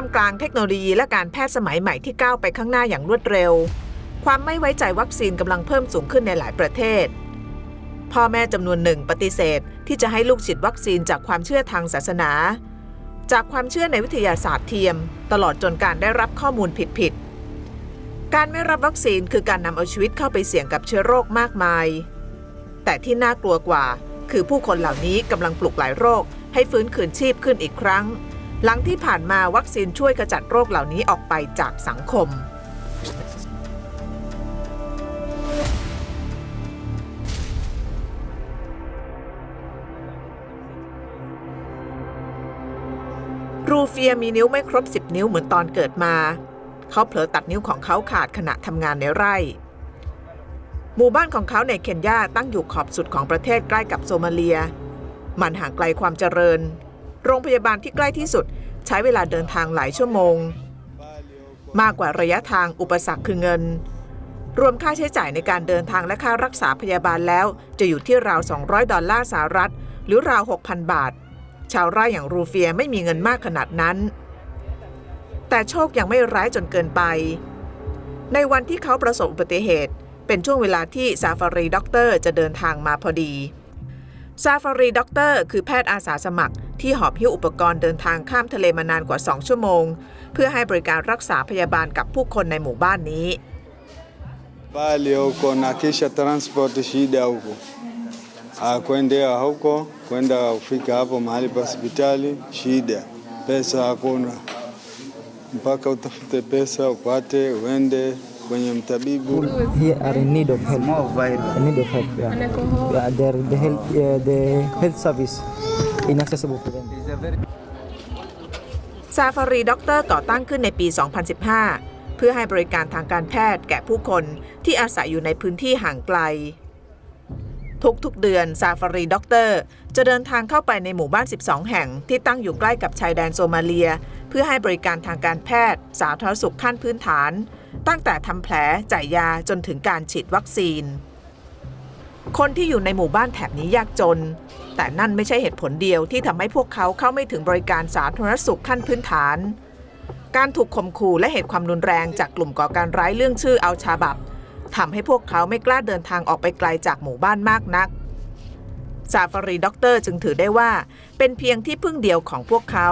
ามกลางเทคโนโลยีและการแพทย์สมัยใหม่ที่ก้าวไปข้างหน้าอย่างรวดเร็ว ความไม่ไว้ใจวัคซีนกำลังเพิ่มสูงขึ้นในหลายประเทศ พ่อแม่จำนวนหนึ่งปฏิเสธ ที่จะให้ลูกฉีดวัคซีนจากความเชื่อทางศาสนา จากความเชื่อในวิทยาศาสตร์เทียม ตลอดจนการได้รับข้อมูลผิดๆ การไม่รับวัคซีนคือการนำเอาชีวิตเข้าไปเสี่ยงกับเชื้อโรคมากมาย แต่ที่น่ากลัวกว่า คือผู้คนเหล่านี้กำลังปลุกหลายโรคให้ฟื้นคืนชีพขึ้นอีกครั้ง หลังที่ผ่านมาวัคซีนช่วยขจัดโรคเหล่านี้ออกไปจากสังคม รูเฟียมีนิ้วไม่ครบ 10 นิ้วเหมือนตอนเกิดมา เขาเผลอตัดนิ้วของเขาขาดขณะทำงานในไร่ หมู่บ้านของเขาในเคนยาตั้งอยู่ขอบสุดของประเทศใกล้กับโซมาเลีย มันห่างไกลความเจริญ โรงพยาบาลที่ใกล้ที่สุด ใช้เวลาเดินทางหลายชั่วโมง มากกว่าระยะทางอุปสรรคคือเงิน รวมค่าใช้จ่ายในการเดินทางและค่ารักษาพยาบาลแล้ว จะอยู่ที่ราว 200 ดอลลาร์สหรัฐ หรือราว 6,000 บาท ชาวไร่อย่างรูเฟียไม่มีเงินมากขนาดนั้น แต่โชคยังไม่ร้ายจนเกินไป ในวันที่เขาประสบอุบัติเหตุ เป็นช่วงเวลาที่ซาฟารีด็อกเตอร์จะเดินทางมาพอดีซาฟารีด็อกเตอร์คือแพทย์อาสาสมัคร ที่หอบหิ้วอุปกรณ์เดินทางข้ามทะเลมานานกว่า 2 ชั่วโมง เพื่อให้บริการรักษาพยาบาลกับผู้คนในหมู่บ้านนี้ Pale huko na kisha transport shida huko, Ah, kwendea huko kwenda kufika hapo mahali pa hospitali shida, pesa hakuna, mpaka utafute pesa upate uende kwenye mtabibu. here are in need of help. In need of help. Yeah. Yeah, the, the health uh, the health service inaccessible to them. ซาฟารีด็อกเตอร์ก่อตั้งขึ้นในปี 2015 เพื่อให้บริการทางการแพทย์แก่ผู้คนที่อาศัยอยู่ในพื้นที่ห่างไกล ทุกๆเดือนซาฟารีด็อกเตอร์จะเดินทางเข้าไปในหมู่บ้าน 12 แห่งที่ตั้งอยู่ใกล้กับชายแดนโซมาเลีย เพื่อให้บริการทางการแพทย์ สาธารณสุขขั้นพื้นฐาน ตั้งแต่ทำแผลจ่ายยาจนถึงการฉีดวัคซีน คนที่อยู่ในหมู่บ้านแถบนี้ยากจน แต่นั่นไม่ใช่เหตุผลเดียวที่ทำให้พวกเขาเข้าไม่ถึงบริการสาธารณสุขขั้นพื้นฐาน การถูกข่มขู่และเหตุความรุนแรงจากกลุ่มก่อการร้ายเรื่องชื่ออัลชาบับทำให้พวกเขาไม่กล้าเดินทางออกไปไกลจากหมู่บ้านมากนักซาฟารีด็อกเตอร์จึงถือได้ว่า เป็นเพียงที่พึ่งเดียวของพวกเขา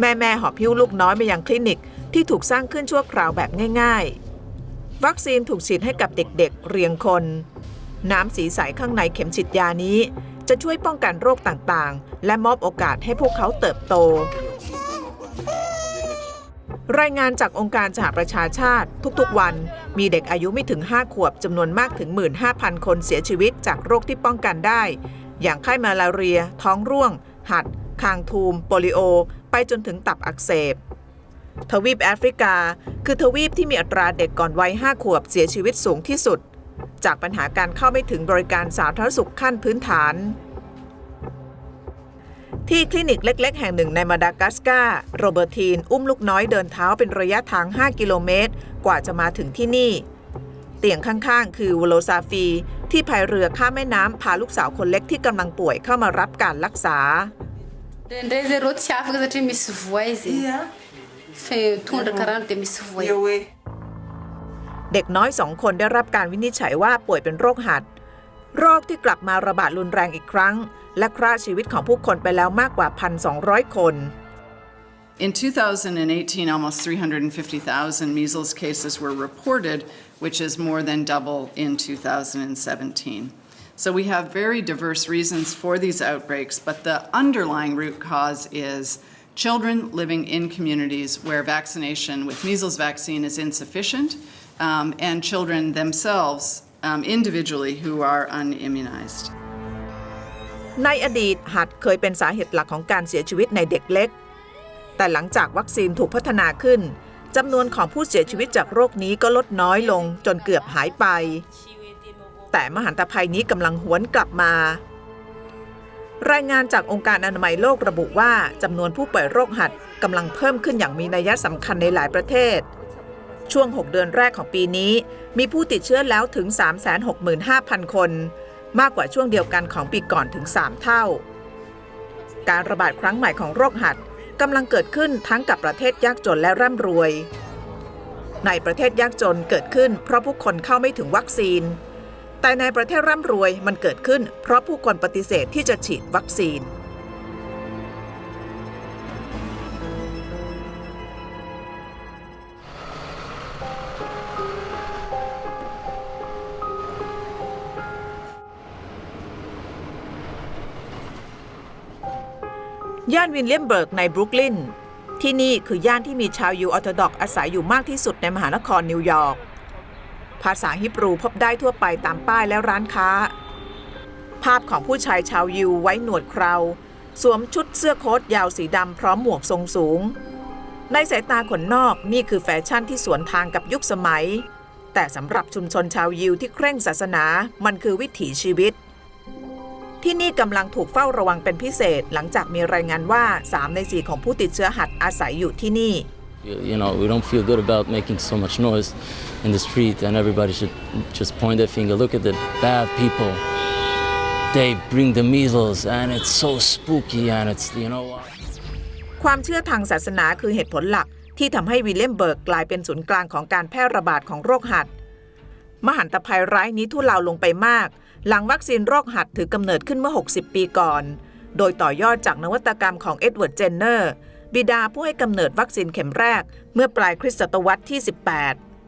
แม่แม่หอบพิ้วลูกน้อยมายังคลินิก ที่ถูกสร้างขึ้นชั่วคราวแบบง่าย ๆ วัคซีนถูกฉีดให้กับเด็กๆ เรียงคน น้ำสีใสข้างในเข็มฉีดยานี้ จะช่วยป้องกันโรคต่างๆ และมอบโอกาสให้พวกเขาเติบโต รายงานจากองค์การสหประชาชาติ ทุกๆ วันมีเด็กอายุไม่ถึง 5 ขวบจำนวนมากถึง 15,000 คนเสียชีวิตจากโรคที่ป้องกันได้ อย่างไข้มาลาเรีย ท้องร่วง หัด คางทูม โปลิโอ ไปจนถึงตับอักเสบ ทวีปแอฟริกา คือทวีปที่มีอัตราเด็กก่อนวัย5ขวบเสียชีวิตสูงที่สุด จากปัญหาการเข้าไม่ถึงบริการสาธารณสุขขั้นพื้นฐาน ที่คลินิกเล็ก ๆ แห่งหนึ่งในมาดากัสการ์โรเบอร์ตีน อุ้มลูกน้อยเดินเท้าเป็นระยะทาง 5 กิโลเมตร กว่าจะมาถึงที่นี่ เตียงข้างๆ คือวโลซาฟี ที่พายเรือข้ามแม่น้ำพาลูกสาวคนเล็กที่กำลังป่วยเข้ามารับการรักษา Indraindray zay rô tsy afaka satria misy voay zay. Fe- Tondra karano dia misy voay. เด็กน้อยสองคนได้รับการวินิจฉัยว่าป่วยเป็นโรคหัด โรคที่กลับมาระบาดรุนแรงอีกครั้ง และฆ่าชีวิตของผู้คนไปแล้วมากกว่า 1,200 คน In 2018, almost 350,000 measles cases were reported, which is more than double in 2017. So we have very diverse reasons for these outbreaks, but the underlying root cause is children living in communities where vaccination with measles vaccine is insufficient, um, and children themselves um, individually who are unimmunized. ในอดีตหัดเคยเป็นสาเหตุหลักของการเสียชีวิตในเด็กเล็ก แต่หลังจากวัคซีนถูกพัฒนาขึ้นจำนวนของผู้เสียชีวิตจากโรคนี้ก็ลดน้อยลงจนเกือบหายไป แต่มหันตภัยนี้กำลังหวนกลับมา รายงานจากองค์การอนามัยโลกระบุว่าจำนวนผู้ป่วยโรคหัดกำลังเพิ่มขึ้นอย่างมีนัยสำคัญในหลายประเทศ ช่วง 6 เดือนแรกของปีนี้ มีผู้ติดเชื้อแล้วถึง 365,000 คน มากกว่าช่วงเดียวกันของปีก่อนถึง 3 เท่า การระบาดครั้งใหม่ของโรคหัดกำลังเกิดขึ้นทั้งกับประเทศยากจนและร่ำรวย ในประเทศยากจนเกิดขึ้นเพราะผู้คนเข้าไม่ถึงวัคซีน แต่ในประเทศร่ำรวยมันเกิดขึ้น เพราะผู้คนปฏิเสธที่จะฉีดวัคซีน ย่านวินเลียมเบิร์กในบรุกลินที่นี่คือย่านที่มีชาวยูออร์โธดอกอาศัยอยู่มากที่สุดในมหานครนิวยอร์ก ภาษาฮิบรูพบได้ทั่วไปตามป้ายและร้านค้า ภาพของผู้ชายชาวยูไว้หนวดเครา สวมชุดเสื้อโค้ทยาวสีดำพร้อมหมวกทรงสูง ในสายตาคนนอกนี่คือแฟชั่นที่สวนทางกับยุคสมัย แต่สำหรับชุมชนชาวยิวที่เคร่งศาสนามันคือวิถีชีวิต ที่นี่กำลังถูกเฝ้าระวังเป็นพิเศษหลังจากมีรายงานว่า 3 ใน 4 ของผู้ติดเชื้อหัดอาศัยอยู่ที่นี่ You know, we don't feel good about making so much noise in the street, and everybody should just point their finger. Look at the bad people. They bring the measles, and it's so spooky, and it's, you know. ความเชื่อทางศาสนาคือเหตุผลหลักที่ทำให้วิลเลมเบิร์กกลายเป็นศูนย์กลางของการแพร่ระบาดของโรคหัด มหันตภัยร้ายนี้ทุเลาลงไปมาก หลังวัคซีนโรคหัดถือกำเนิดขึ้นเมื่อ 60 ปีก่อน โดยต่อยอดจากนวัตกรรมของเอ็ดเวิร์ด เจนเนอร์ บิดาผู้ให้กำเนิดวัคซีนเข็มแรกเมื่อปลายคริสตศตวรรษที่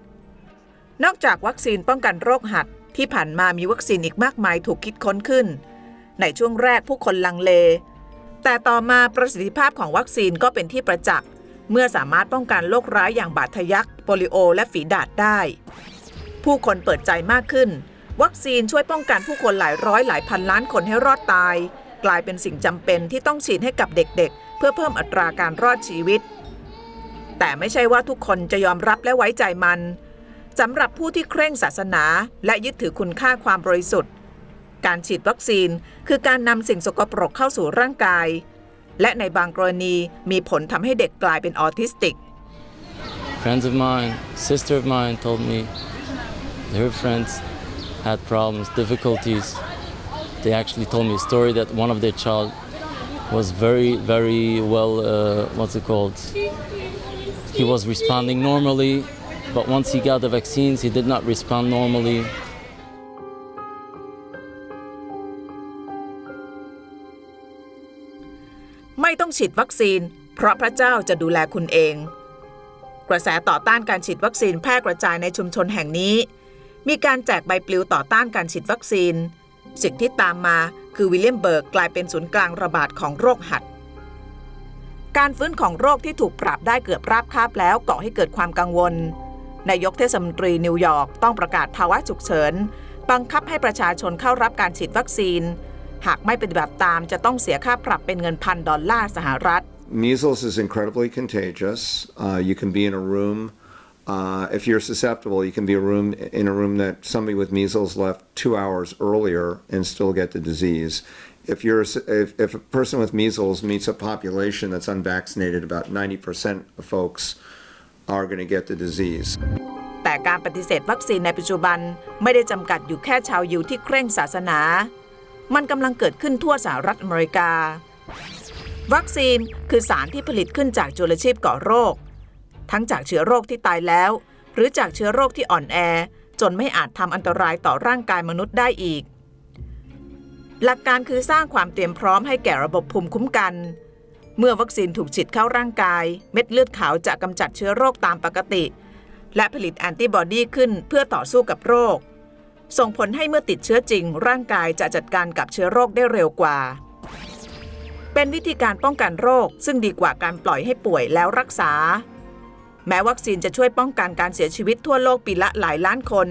18 นอกจากวัคซีนป้องกันโรคหัดที่ผ่านมามีวัคซีนอีกมากมายถูกคิดค้นขึ้น ในช่วงแรกผู้คนลังเล แต่ต่อมาประสิทธิภาพของวัคซีนก็เป็นที่ประจักษ์ เมื่อสามารถป้องกันโรคร้ายอย่างบาดทะยัก โปลิโอ และฝีดาษได้ ผู้คนเปิดใจมากขึ้น วัคซีนช่วยป้องกันผู้คนหลายร้อยหลายพันล้านคนให้รอดตาย กลายเป็นสิ่งจำเป็นที่ต้องฉีดให้กับเด็กๆ เพื่อเพิ่มอัตราการรอดชีวิต แต่ไม่ใช่ว่าทุกคนจะยอมรับและไว้ใจมันสำหรับผู้ที่เคร่งศาสนาและยึดถือคุณค่าความบริสุทธิ์ การฉีดวัคซีนคือการนำสิ่งสกปรกเข้าสู่ร่างกาย และในบางกรณีมีผลทำให้เด็กกลายเป็นออทิสติก Friends of mine, sister of mine told me her friends had problems, difficulties. They actually told me a story that one of their child was very, very well, uh, what's it called? He was responding normally, but once he got the vaccines, he did not respond normally. ไม่ต้องฉีดวัคซีน เพราะพระเจ้าจะดูแลคุณเอง กระแสต่อต้านการฉีดวัคซีนแพร่กระจายในชุมชนแห่งนี้ มีการแจกใบปลิวต่อต้านการฉีดวัคซีน สิ่งที่ตามมาคือวิลเลียมเบิร์กกลายเป็นศูนย์กลางระบาดของโรคหัด การฟื้นของโรคที่ถูกปรับได้เกือบราบคาบแล้วก่อให้เกิดความกังวล นายกเทศมนตรีนิวยอร์กต้องประกาศภาวะฉุกเฉิน บังคับให้ประชาชนเข้ารับการฉีดวัคซีน หากไม่ปฏิบัติตามจะต้องเสียค่าปรับเป็นเงินพันดอลลาร์สหรัฐ Measles is incredibly contagious. Uh, you can be in a room. Uh, if you're susceptible, you can be a room in a room that somebody with measles left two hours earlier and still get the disease. If you're if, if a person with measles meets a population that's unvaccinated, about 90% of folks are going to get the disease. แต่การปฏิเสธวัคซีนในปัจจุบันไม่ได้จำกัดอยู่แค่ชาวยิวที่เคร่งศาสนา มันกำลังเกิดขึ้นทั่วสหรัฐอเมริกา วัคซีนคือสารที่ผลิตขึ้นจากจุลชีพก่อโรค ทั้งจากเชื้อโรคที่ตายแล้ว หรือจากเชื้อโรคที่อ่อนแอ จนไม่อาจทำอันตรายต่อร่างกายมนุษย์ได้อีก หลักการคือสร้างความเตรียมพร้อมให้แก่ระบบภูมิคุ้มกัน เมื่อวัคซีนถูกฉีดเข้าร่างกาย เม็ดเลือดขาวจะกำจัดเชื้อโรคตามปกติ และผลิตแอนติบอดีขึ้นเพื่อต่อสู้กับโรค ส่งผลให้เมื่อติดเชื้อจริง ร่างกายจะจัดการกับเชื้อโรคได้เร็วกว่าเป็นวิธีการป้องกันโรคซึ่งดีกว่าการปล่อยให้ป่วยแล้วรักษา แม้วัคซีนจะช่วยป้องกันการเสียชีวิตทั่วโลกปีละหลายล้านคน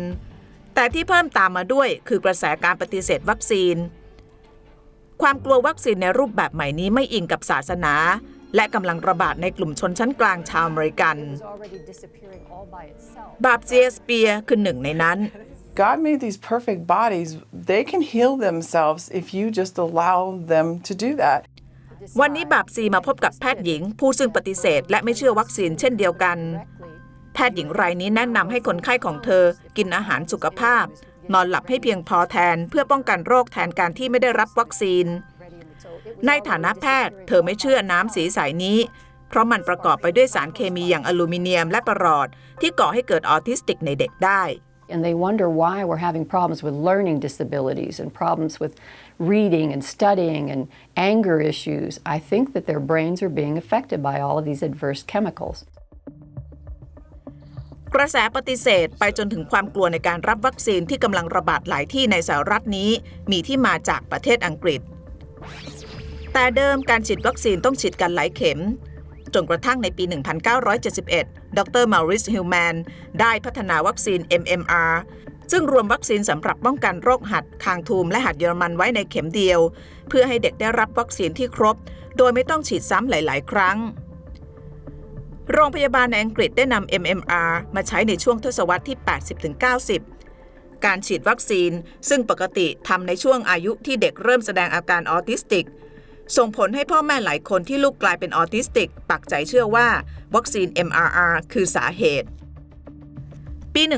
แต่ที่เพิ่มตามมาด้วยคือกระแสการปฏิเสธวัคซีน ความกลัววัคซีนในรูปแบบใหม่นี้ไม่อิงกับศาสนา และกำลังระบาดในกลุ่มชนชั้นกลางชาวอเมริกัน บาบเจียสเปียคือหนึ่งในนั้น God made these perfect bodies. They can heal themselves if you just allow them to do that. วันนี้บาบซีมาพบกับแพทย์หญิง ผู้ซึ่งปฏิเสธ และไม่เชื่อวัคซีนเช่นเดียวกัน แพทย์หญิงรายนี้แนะนำให้คนไข้ของเธอกินอาหารสุขภาพ นอนหลับให้เพียงพอแทนเพื่อป้องกันโรคแทนการที่ไม่ได้รับวัคซีน ในฐานะแพทย์ เธอไม่เชื่อน้ำสีใสนี้ เพราะมันประกอบไปด้วยสารเคมีอย่างอลูมิเนียมและประหลอด ที่ก่อให้เกิดออทิสติกในเด็กได้ And they wonder why we're having problems with learning disabilities and problems with reading and studying and anger issues. I think that their brains are being affected by all of these adverse chemicals. กระแสปฏิเสธไปจนถึงความกลัวในการรับวัคซีนที่กำลังระบาดหลายที่ในสหรัฐนี้ มีที่มาจากประเทศอังกฤษ แต่เดิมการฉีดวัคซีนต้องฉีดกันหลายเข็ม จนกระทั่งในปี 1971 ดรมาริสฮิลแมนได้พัฒนาวัคซีน MMR ซึ่งรวมวัคซีนสำหรับป้องกันโรคหัดคางทูมและหัดเยอรมันไว้ในเข็มเดียว เพื่อให้เด็กได้รับวัคซีนที่ครบ โดยไม่ต้องฉีดซ้ำหลาย ๆ ครั้ง โรงพยาบาลในอังกฤษได้นำ MMR มาใช้ในช่วงทศวรรษที่ 80-90การฉีดวัคซีนซึ่งปกติทำในช่วงอายุที่เด็กเริ่มแสดงอาการออทิสติก ส่งผลให้พ่อแม่หลายคนที่ลูกกลายเป็นออทิสติก ปักใจเชื่อว่า วัคซีน MRR คือสาเหตุ ปี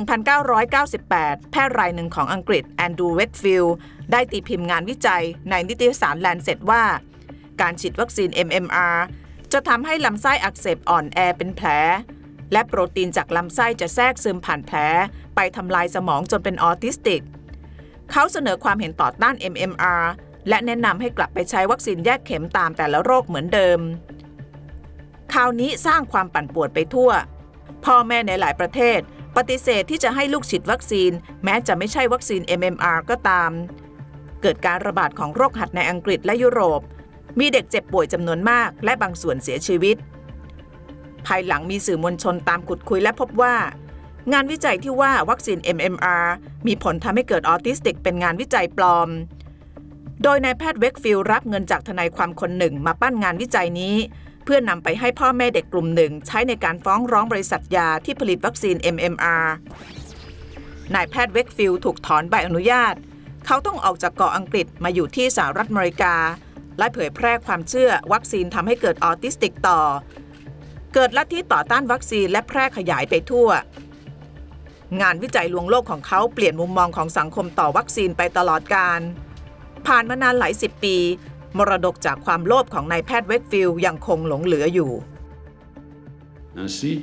1998 แพทย์รายหนึ่งของอังกฤษแอนดูเวตฟิลด์ได้ตีพิมพ์งานวิจัยในนิตยสารแลนเซ็ตว่า การฉีดวัคซีน MMR จะทำให้ลำไส้อักเสบอ่อนแอเป็นแผล และโปรตีนจากลำไส้จะแทรกซึมผ่านแผล ไปทำลายสมองจนเป็นออทิสติก เขาเสนอความเห็นต่อต้าน MMR และแนะนำให้กลับไปใช้วัคซีนแยกเข็มตามแต่ละโรคเหมือนเดิมข่าวนี้สร้างความปั่นป่วนไปทั่ว พ่อแม่ในหลายประเทศ ปฏิเสธที่จะให้ลูกฉีดวัคซีน แม้จะไม่ใช่วัคซีน MMR ก็ตาม เกิดการระบาดของโรคหัดในอังกฤษและยุโรป มีเด็กเจ็บป่วยจำนวนมาก และบางส่วนเสียชีวิต ภายหลังมีสื่อมวลชนตามขุดคุยและพบว่า งานวิจัยที่ว่าวัคซีน MMR มีผลทำให้เกิดออทิสติกเป็นงานวิจัยปลอม โดยนายแพทย์เวกฟิลรับเงินจากทนายความคนหนึ่งมาปั้นงานวิจัยนี้ เพื่อนำไปให้พ่อแม่เด็กกลุ่มหนึ่ง ใช้ในการฟ้องร้องบริษัทยาที่ผลิตวัคซีน MMR นายแพทย์เวกฟิลถูกถอนใบอนุญาต เขาต้องออกจากเกาะอังกฤษมาอยู่ที่สหรัฐอเมริกา และเผยแพร่ความเชื่อวัคซีนทำให้เกิดออทิสติกต่อ เกิดลัทธิต่อต้านวัคซีนและแพร่ขยายไปทั่ว งานวิจัยลวงโลกของเขาเปลี่ยนมุมมองของสังคมต่อวัคซีนไปตลอดการ ผ่านมานานหลายสิบปี มรดกจากความโลภของนายแพทย์เวกฟิลด์ยังคงหลงเหลืออยู่ Ainsi,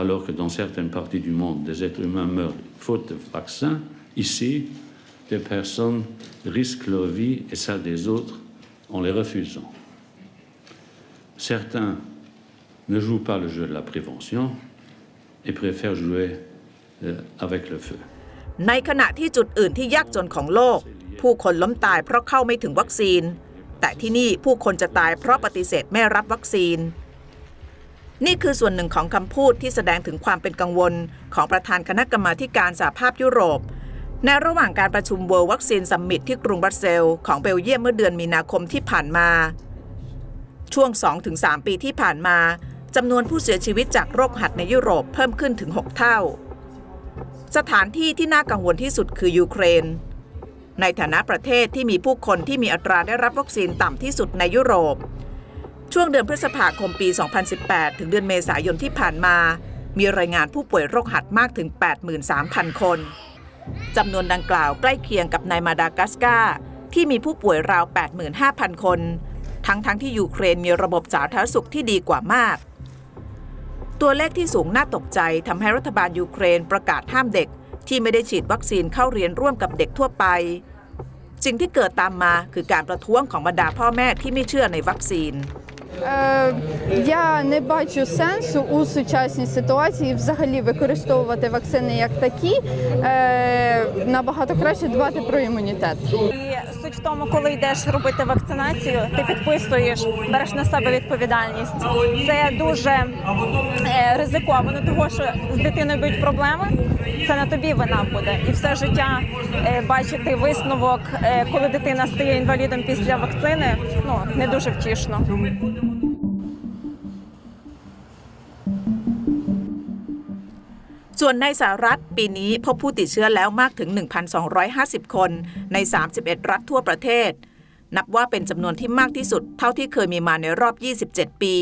alors que dans certaines parties du monde, des êtres humains meurent faute de vaccin, ici, des personnes risquent leur vie et celle des autres en les refusant. Certains ne jouent pas le jeu de la prévention et préfèrent jouer euh, avec le feu. ในขณะที่จุดอื่นที่ยากจนของโลก ผู้คนล้มตายเพราะเข้าไม่ถึงวัคซีน แต่ที่นี่ผู้คนจะตายเพราะปฏิเสธไม่รับวัคซีน นี่คือส่วนหนึ่งของคำพูดที่แสดงถึงความเป็นกังวล ของประธานคณะกรรมาธิการสหภาพยุโรป ในระหว่างการประชุม World Vaccine Summit ที่กรุงบรัสเซลของเบลเยียมเมื่อเดือนมีนาคมที่ผ่านมา ช่วง 2-3 ปีที่ผ่านมาจำนวนผู้เสียชีวิตจากโรคหัดในยุโรปเพิ่มขึ้นถึง 6 เท่า สถานที่ที่น่ากังวลที่สุดคือยูเครน ในฐานะประเทศที่มีผู้คนที่มีอัตราได้รับวัคซีนต่ำที่สุดในยุโรป ช่วงเดือนพฤษภาคมปี 2018 ถึงเดือนเมษายนที่ผ่านมา มีรายงานผู้ป่วยโรคหัดมากถึง 83,000 คนจำนวนดังกล่าวใกล้เคียงกับในมาดากัสการ์ที่มีผู้ป่วยราว 85,000 คน ทั้งๆทที่ยูเครนมีระบบสาธารณสุขที่ดีกว่ามาก ตัวเลขที่สูงน่าตกใจทำให้รัฐบาลยูเครนประกาศห้ามเด็ก ที่ไม่ได้ฉีดวัคซีนเข้าเรียนร่วมกับเด็กทั่วไปสิ่งที่เกิดตามมาคือการประท้วงของบรรดาพ่อแม่ที่ไม่เชื่อในวัคซีน Я не бачу сенсу у сучасній ситуації взагалі використовувати вакцини як такі. Е, Набагато краще дбати про імунітет. І суть в тому, коли йдеш робити вакцинацію, ти підписуєш, береш на себе відповідальність. Це дуже е, ризиковано, тому що з дитиною будуть проблеми. Це на тобі вина буде. І все життя е, бачити висновок, е, коли дитина стає інвалідом після вакцини, ну не дуже втішно. ส่วนในสหรัฐปีนี้พบผู้ติดเชื้อแล้วมากถึง 1,250 คนใน 31 รัฐทั่วประเทศ นับว่าเป็นจำนวนที่มากที่สุดเท่าที่เคยมีมาในรอบ 27 ปี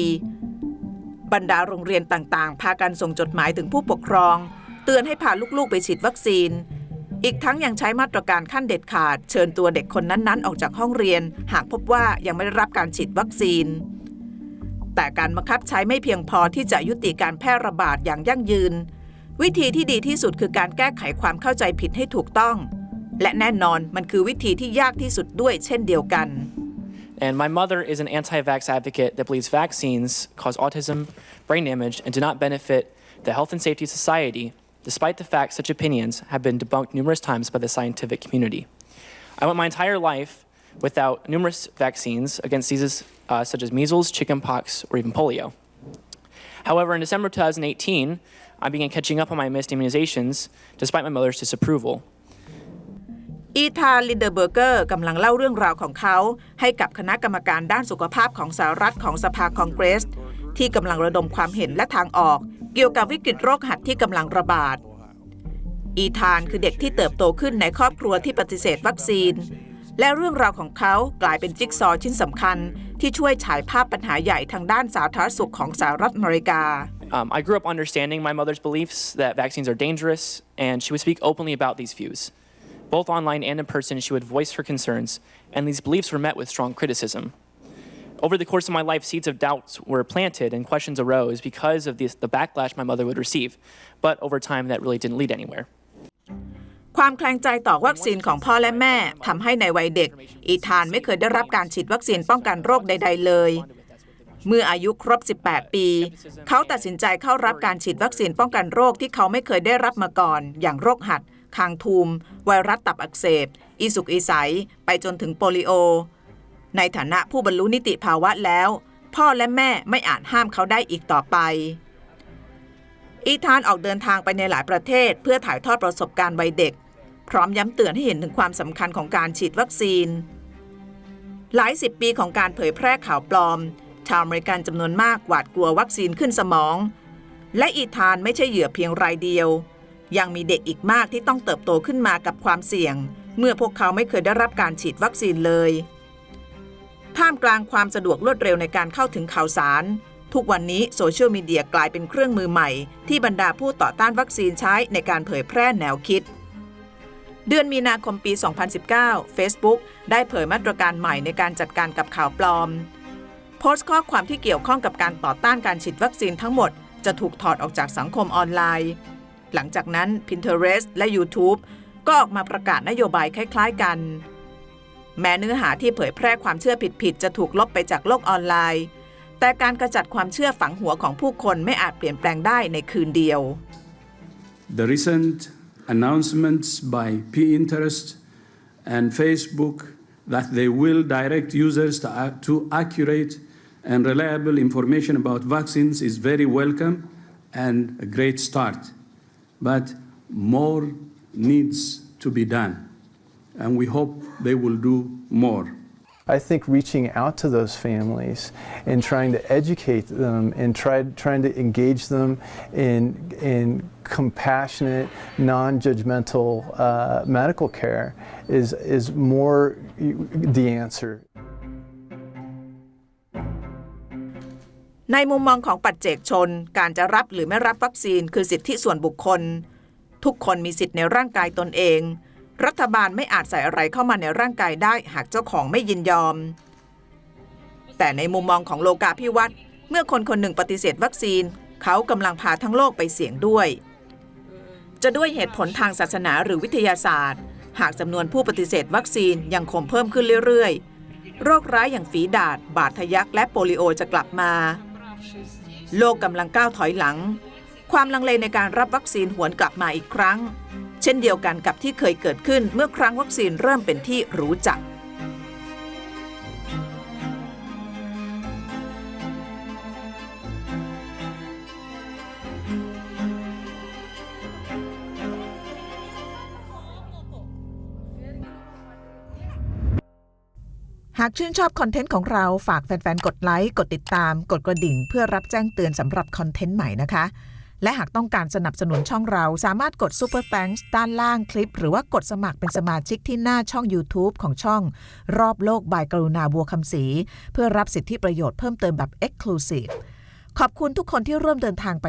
บรรดาโรงเรียนต่างๆ พากันส่งจดหมายถึงผู้ปกครอง เตือนให้พาลูกๆไปฉีดวัคซีน อีกทั้งยังใช้มาตรการขั้นเด็ดขาด เชิญตัวเด็กคนนั้นๆ ออกจากห้องเรียน หากพบว่ายังไม่ได้รับการฉีดวัคซีน แต่การบังคับใช้ไม่เพียงพอที่จะยุติการแพร่ระบาดอย่างยั่งยืน วิธีที่ดีที่สุดคือการแก้ไขความเข้าใจผิดให้ถูกต้อง และแน่นอนมันคือวิธีที่ยากที่สุดด้วยเช่นเดียวกัน And my mother is an anti vax advocate that believes vaccines cause autism, brain damage, and do not benefit the Health and Safety Society, despite the fact such opinions have been debunked numerous times by the scientific community. I went my entire life without numerous vaccines against diseases uh, such as measles, chickenpox, or even polio. However, in December 2018, I began catching up on my missed immunizations despite my mother's disapproval. อีธานลินเดอร์เบอร์เกอร์กำลังเล่าเรื่องราวของเขาให้กับคณะกรรมการด้านสุขภาพของสหรัฐของสภาคองเกรส ที่กำลังระดมความเห็นและทางออก เกี่ยวกับวิกฤตโรคหัดที่กำลังระบาด อีธานคือเด็กที่เติบโตขึ้นในครอบครัวที่ปฏิเสธวัคซีน และเรื่องราวของเขากลายเป็นจิ๊กซอว์ชิ้นสำคัญ ที่ช่วยฉายภาพปัญหาใหญ่ทางด้านสาธารณสุขของสหรัฐอเมริกา Um, I grew up understanding my mother's beliefs that vaccines are dangerous, and she would speak openly about these views. Both online and in person, she would voice her concerns, and these beliefs were met with strong criticism. Over the course of my life, seeds of doubts were planted and questions arose because of this, the backlash my mother would receive. But over time, that really didn't lead anywhere. ความแคลงใจต่อวัคซีนของพ่อและแม่ทำให้ในวัยเด็ก อีธานไม่เคยได้รับการฉีดวัคซีนป้องกันโรคใด ๆ เลย เมื่ออายุครบ 18 ปี เขาตัดสินใจเข้ารับการฉีดวัคซีนป้องกันโรคที่เขาไม่เคยได้รับมาก่อน อย่างโรคหัด คางทูม ไวรัสตับอักเสบ อีสุกอีใส ไปจนถึงโปลิโอ ในฐานะผู้บรรลุนิติภาวะแล้ว พ่อและแม่ไม่อาจห้ามเขาได้อีกต่อไป อีธานออกเดินทางไปในหลายประเทศ เพื่อถ่ายทอดประสบการณ์วัยเด็ก พร้อมย้ำเตือนให้เห็นถึงความสำคัญของการฉีดวัคซีน หลายสิบปีของการเผยแพร่ข่าวปลอม ชาวอเมริกันจำนวนมากหวาดกลัววัคซีนขึ้นสมอง และอีธานไม่ใช่เหยื่อเพียงรายเดียว ยังมีเด็กอีกมากที่ต้องเติบโตขึ้นมากับความเสี่ยง เมื่อพวกเขาไม่เคยได้รับการฉีดวัคซีนเลยท่ามกลางความสะดวกรวดเร็วในการเข้าถึงข่าวสาร ทุกวันนี้โซเชียลมีเดียกลายเป็นเครื่องมือใหม่ ที่บรรดาผู้ต่อต้านวัคซีนใช้ในการเผยแพร่แนวคิด เดือนมีนาคมปี 2019 Facebook ได้เผยมาตรการใหม่ในการจัดการกับข่าวปลอม โพสต์ข้อความที่เกี่ยวข้องกับการต่อต้านการฉีดวัคซีนทั้งหมด จะถูกถอดออกจากสังคมออนไลน์ หลังจากนั้น Pinterest และ YouTube ก็ออกมาประกาศนโยบายคล้ายๆกัน แม้เนื้อหาที่เผยแพร่ความเชื่อผิดๆจะถูกลบไปจากโลกออนไลน์ แต่การกระจัดความเชื่อฝังหัวของผู้คนไม่อาจเปลี่ยนแปลงได้ในคืนเดียว The recent announcements by Pinterest and Facebook that they will direct users to, to accurate and reliable information about vaccines is very welcome and a great start. But more needs to be done, and we hope they will do more. I think reaching out to those families and trying to educate them and try, trying to engage them in, in compassionate, non-judgmental uh, medical care is, is more the answer. ในมุมมองของปัจเจกชน การจะรับหรือไม่รับวัคซีนคือสิทธิส่วนบุคคล ทุกคนมีสิทธิ์ในร่างกายตนเอง รัฐบาลไม่อาจใส่อะไรเข้ามาในร่างกายได้หากเจ้าของไม่ยินยอม แต่ในมุมมองของโลกาภิวัตเมื่อคนคนหนึ่งปฏิเสธวัคซีน เขากำลังพาทั้งโลกไปเสี่ยงด้วย จะด้วยเหตุผลทางศาสนาหรือวิทยาศาสตร์ หากจำนวนผู้ปฏิเสธวัคซีนยังคงเพิ่มขึ้นเรื่อยๆ โรคร้ายอย่างฝีดาษบาดทะยักและโปลิโอจะกลับมา โลกกำลังก้าวถอยหลัง ความลังเลในการรับวัคซีนหวนกลับมาอีกครั้ง เช่นเดียวกันกับที่เคยเกิดขึ้นเมื่อครั้งวัคซีนเริ่มเป็นที่รู้จักหากชื่นชอบคอนเทนต์ของเราฝากแฟนๆ กดไลค์ กดติดตาม กดกระดิ่ง เพื่อรับแจ้งเตือนสำหรับคอนเทนต์ใหม่นะคะ และหากต้องการสนับสนุนช่องเราสามารถกด Super Thanks ด้านล่างคลิป หรือว่ากดสมัครเป็นสมาชิกที่หน้าช่อง YouTube ของช่อง รอบโลกบายกรุณาบัวคำศรีเพื่อรับสิทธิประโยชน์เพิ่มเติมแบบ Exclusive ขอบคุณทุกคนที่ร่วมเดินทางไป